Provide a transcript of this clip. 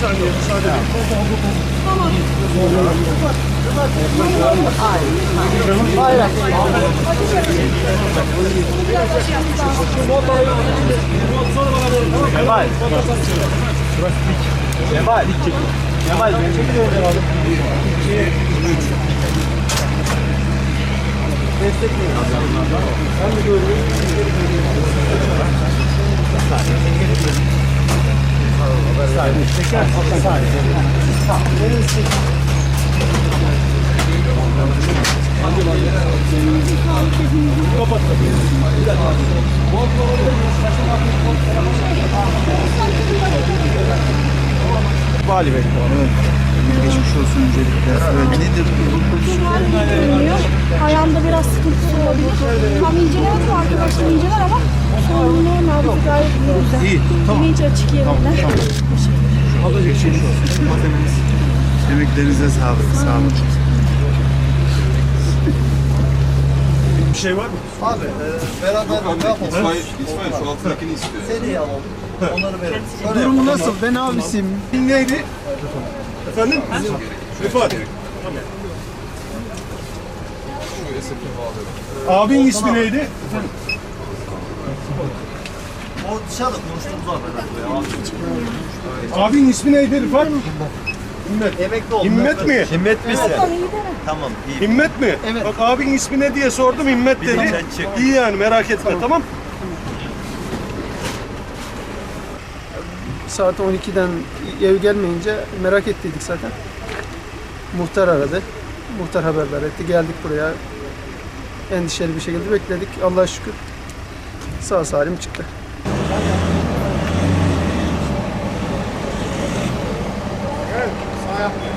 saniye müsaade edin. Kemal. Kemal. Kemal beni çekiyor abi. Destekleyin. Ben de görüyorum. Vali Bey. Geçmiş olsun öncelikle. Evet, nedir görünüyor. Ayağımda biraz sıkıntısı olabilir. Tam incelemedim arkadaşlar inceler ama sorun normal bir gayet iyi. İyi, tamam. Bilinç açık yerinde. Geçmiş olsun. Emeklerinize sağlık. Sağ olun. Bir şey var mı? Abi e, beraber ne yapalım? İsmail, İsmail şu altındakini istiyor. Seni alalım. Onları verelim. Durumu nasıl? Ben abisiyim. Neydi? Efendim? Rıfat. Abin ismi neydi? O dışarıda konuştuğumuz abi. Abin ismi neydi Rıfat? Himmet. Emekli oldum. Himmet mi? Himmet misin? Tamam iyi. Himmet mi? Evet. Bak abin ismi ne diye sordum Himmet dedi. çık. İyi yani merak etme tamam. Saat 12'den ev gelmeyince merak ettiydik zaten. Muhtar aradı. Muhtar haberler etti. Geldik buraya. Endişeli bir şekilde bekledik. Allah'a şükür sağ salim çıktı. Evet, sağ yapmıyor.